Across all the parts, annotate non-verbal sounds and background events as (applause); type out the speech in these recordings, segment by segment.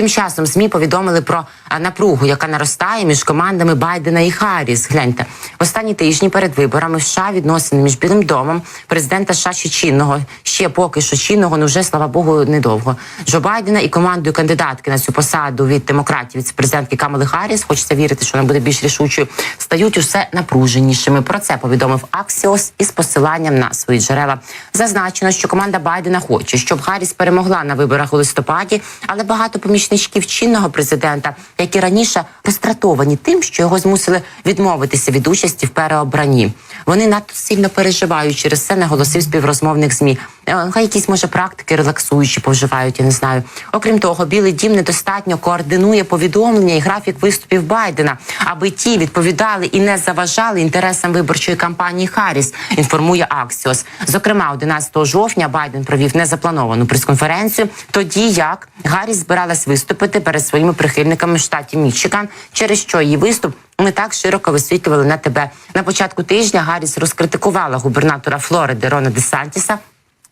Тим часом змі повідомили про напругу, яка наростає між командами Байдена і Харріс. Гляньте в останні тижні перед виборами в США відносини між Білим домом президента США ще чинного ще поки що чинного, ну вже слава Богу, недовго. Джо Байдена і командою кандидатки на цю посаду від демократів віцепрезидентки Камали Харріс, хочеться вірити, що вона буде більш рішучою, стають усе напруженішими. Про це повідомив Аксіос із посиланням на свої джерела. Зазначено, що команда Байдена хоче, щоб Харріс перемогла на виборах у листопаді, але багато помічничків чинного президента, які раніше розтратовані тим, що його змусили відмовитися від участі в переобранні. Вони надто сильно переживають через це, наголосив співрозмовник змі. Е, Хай якісь може практики релаксуючі повживають, я не знаю. Окрім того, Білий Дім недостатньо координує повідомлення і графік виступів Байдена, аби ті відповідали і не заважали інтересам виборчої кампанії Харріс. Інформує Аксіос. Зокрема, 11 жовтня Байден провів незаплановану прес-конференцію, тоді як Гарріс збиралась виступити перед своїми прихильниками в штаті Мічиган, через що її виступ не так широко висвітлювали на тебе. На початку тижня Гарріс розкритикувала губернатора Флориди Рона Де Сантіса,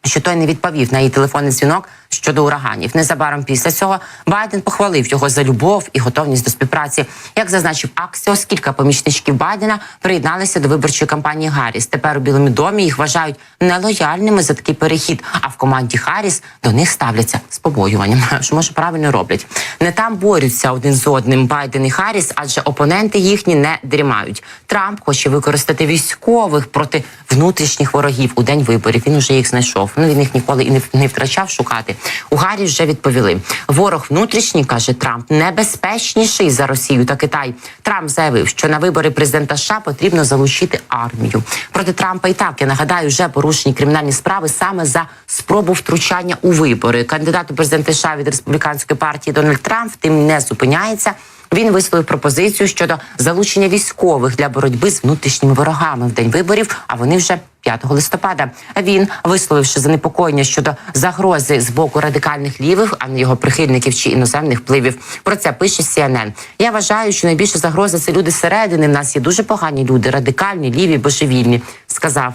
що той не відповів на її телефонний дзвінок щодо ураганів. Незабаром після цього Байден похвалив його за любов і готовність до співпраці. Як зазначив Аксіос, кілька помічничків Байдена приєдналися до виборчої кампанії Гарріс. Тепер у Білому домі їх вважають нелояльними за такий перехід. А в команді Харріс до них ставляться з побоюванням. (laughs) Що може правильно роблять? Не там борються один з одним Байден і Харріс, адже опоненти їхні не дрімають. Трамп хоче використати військових проти внутрішніх ворогів у день виборів. Він уже їх знайшов. Ну він їх ніколи і не втрачав шукати. У Гаррі вже відповіли. Ворог внутрішній каже Трамп небезпечніший за Росію та Китай. Трамп заявив, що на вибори президента США потрібно залучити армію. Проти Трампа і так я нагадаю, вже порушені кримінальні справи саме за спробу втручання у вибори. Кандидат у президенти США від республіканської партії Дональд Трамп тим не зупиняється. Він висловив пропозицію щодо залучення військових для боротьби з внутрішніми ворогами в день виборів. А вони вже 5 листопада. Він висловивши занепокоєння щодо загрози з боку радикальних лівих, а не його прихильників чи іноземних впливів. Про це пише CNN. Я вважаю, що найбільша загроза це люди зсередини. В нас є дуже погані люди, радикальні, ліві, божевільні. Сказав.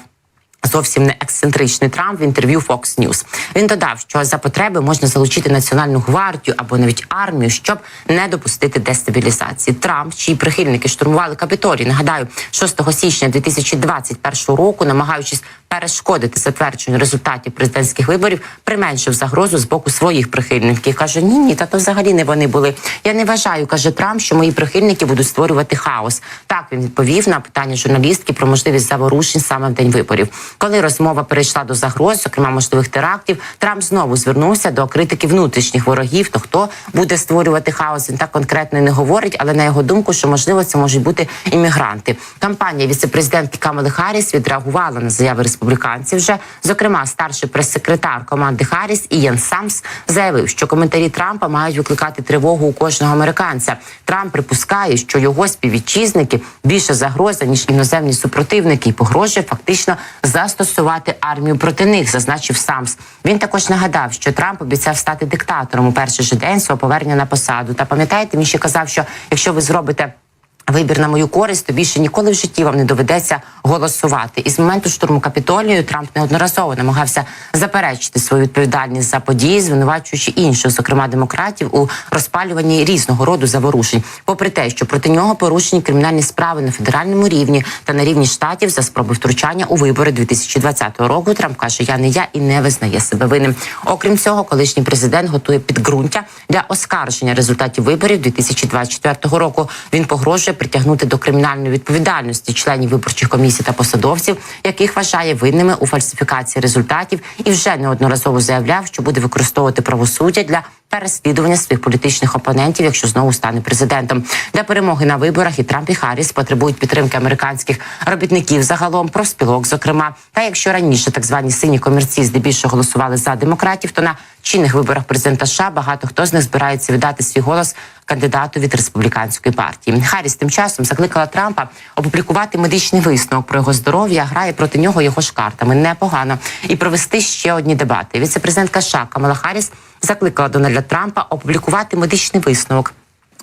Зовсім не ексцентричний Трамп в інтерв'ю Fox News. Він додав, що за потреби можна залучити національну гвардію або навіть армію, щоб не допустити дестабілізації. Трамп, чиї прихильники штурмували Капітолій, нагадаю, 6 січня 2021 року, намагаючись перешкодити затвердженню результатів президентських виборів, применшив загрозу з боку своїх прихильників. каже: Ні, ні, та то взагалі не вони були. Я не вважаю, каже Трамп, що мої прихильники будуть створювати хаос. Так він відповів на питання журналістки про можливість заворушень саме в день виборів. Коли розмова перейшла до загроз, зокрема можливих терактів, Трамп знову звернувся до критики внутрішніх ворогів. То хто буде створювати хаос? Він так конкретно не говорить, але на його думку, що можливо це можуть бути іммігранти. Кампанія віцепрезидентки Камали Харріс відреагувала на заяви республіканців. Вже зокрема, старший прес-секретар команди Харріс Ієн Самс заявив, що коментарі Трампа мають викликати тривогу у кожного американця. Трамп припускає, що його співвітчизники більше загроза ніж іноземні супротивники, і погрожує фактично застосувати армію проти них, зазначив Самс. Він також нагадав, що Трамп обіцяв стати диктатором у перший же день свого повернення на посаду. Та пам'ятаєте, він ще казав, що якщо ви зробите. Вибір на мою користь, то більше ніколи в житті вам не доведеться голосувати. І з моменту штурму капітолію Трамп неодноразово намагався заперечити свою відповідальність за події, звинувачуючи інших, зокрема демократів, у розпалюванні різного роду заворушень. Попри те, що проти нього порушені кримінальні справи на федеральному рівні та на рівні штатів за спроби втручання у вибори 2020 року. Трамп каже: Я не я і не визнає себе винним. Окрім цього, колишній президент готує підґрунтя для оскарження результатів виборів 2024 року. Він погрожує притягнути до кримінальної відповідальності членів виборчих комісій та посадовців, яких вважає винними у фальсифікації результатів, і вже неодноразово заявляв, що буде використовувати правосуддя для переслідування своїх політичних опонентів, якщо знову стане президентом. Для перемоги на виборах і Трамп і Харріс потребують підтримки американських робітників загалом профспілок, зокрема. Та якщо раніше так звані сині комірці здебільшого голосували за демократів, то на чинних виборах президента США багато хто з них збирається віддати свій голос кандидату від республіканської партії. Харріс тим часом закликала Трампа опублікувати медичний висновок про його здоров'я, грає проти нього його ж картами непогано і провести ще одні дебати. Віце-президентка США Камала Харріс закликала Дональда Трампа опублікувати медичний висновок.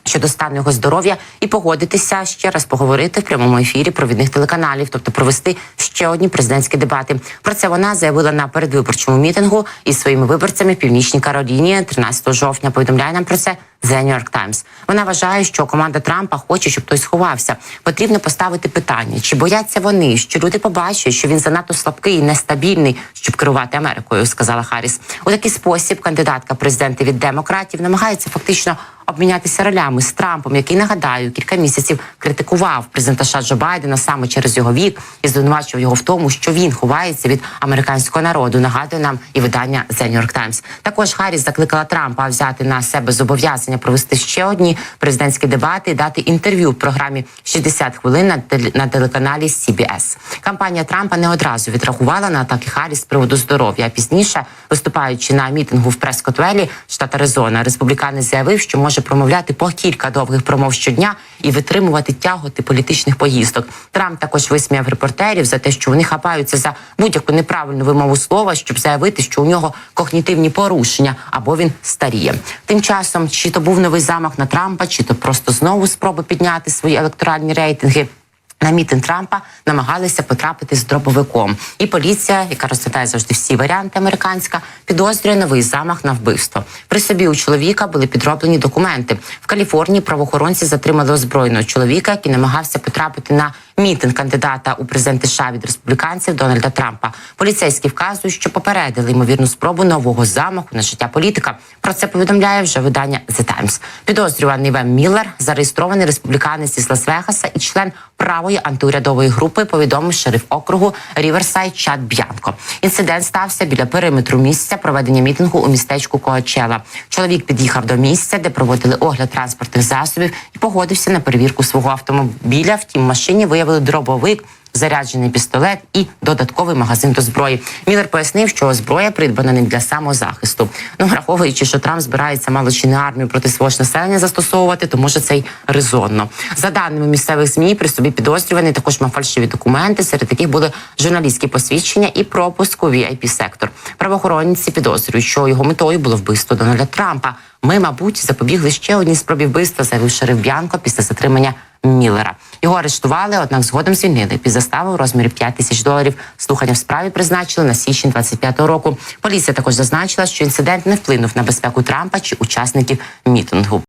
Щодо стану його здоров'я і погодитися ще раз поговорити в прямому ефірі провідних телеканалів, тобто провести ще одні президентські дебати. Про це вона заявила на передвиборчому мітингу із своїми виборцями в північній Кароліні 13 жовтня. Повідомляє нам про це The New York Times. Вона вважає, що команда Трампа хоче, щоб хтось сховався. Потрібно поставити питання, чи бояться вони, що люди побачать, що він занадто слабкий і нестабільний, щоб керувати Америкою, сказала Харріс. У такий спосіб кандидатка президенти від демократів намагається фактично обмінятися ролями з Трампом, який нагадаю кілька місяців критикував президента США Джо Байдена саме через його вік і звинувачував його в тому, що він ховається від американського народу. Нагадує нам і видання The New York Times. Також Харріс закликала Трампа взяти на себе зобов'язання провести ще одні президентські дебати і дати інтерв'ю в програмі «60 хвилин на, теле- на телеканалі CBS. Кампанія Трампа не одразу відреагувала на атаки Харріс з приводу здоров'я. Пізніше, виступаючи на мітингу в Прескотвелі, штат Аризона, республіканець заявив, що може промовляти по кілька довгих промов щодня і витримувати тяготи політичних поїздок. Трамп також висміяв репортерів за те, що вони хапаються за будь-яку неправильну вимову слова, щоб заявити, що у нього когнітивні порушення або він старіє. Тим часом, чи то був новий замах на Трампа, чи то просто знову спроби підняти свої електоральні рейтинги. На мітинг Трампа намагалися потрапити з дробовиком, і поліція, яка розглядає завжди всі варіанти американська, підозрює новий замах на вбивство. При собі у чоловіка були підроблені документи. В Каліфорнії правоохоронці затримали озброєного чоловіка, який намагався потрапити на мітинг кандидата у президенти США від республіканців Дональда Трампа. Поліцейські вказують, що попередили ймовірну спробу нового замаху на життя політика. Про це повідомляє вже видання The Times. Підозрюваний Вем Міллер, зареєстрований республіканець із Лас-Вегаса і член правої антиурядової групи, повідомив шериф округу Ріверсайд Чад Б'янко. Інцидент стався біля периметру місця проведення мітингу у містечку Коачела. Чоловік під'їхав до місця, де проводили огляд транспортних засобів, і погодився на перевірку свого автомобіля. Втім, машині виявили дробовик. Заряджений пістолет і додатковий магазин до зброї. Міллер пояснив, що зброя придбана ним для самозахисту. Ну враховуючи, що Трамп збирається мало чи не армію проти свого ж населення застосовувати, то може це й резонно. За даними місцевих змі, при собі підозрюваний також мав фальшиві документи, серед яких були журналістські посвідчення і пропуск у vip сектор. Правоохоронці підозрюють, що його метою було вбивство Дональда Трампа. Ми, мабуть, запобігли ще одній спробі вбивства, заявив шериф Б'янко після затримання Міллера. Його арештували, однак згодом звільнили під заставу в розмірі 5 тисяч доларів. Слухання в справі призначили на січень 25-го року. Поліція також зазначила, що інцидент не вплинув на безпеку Трампа чи учасників мітингу.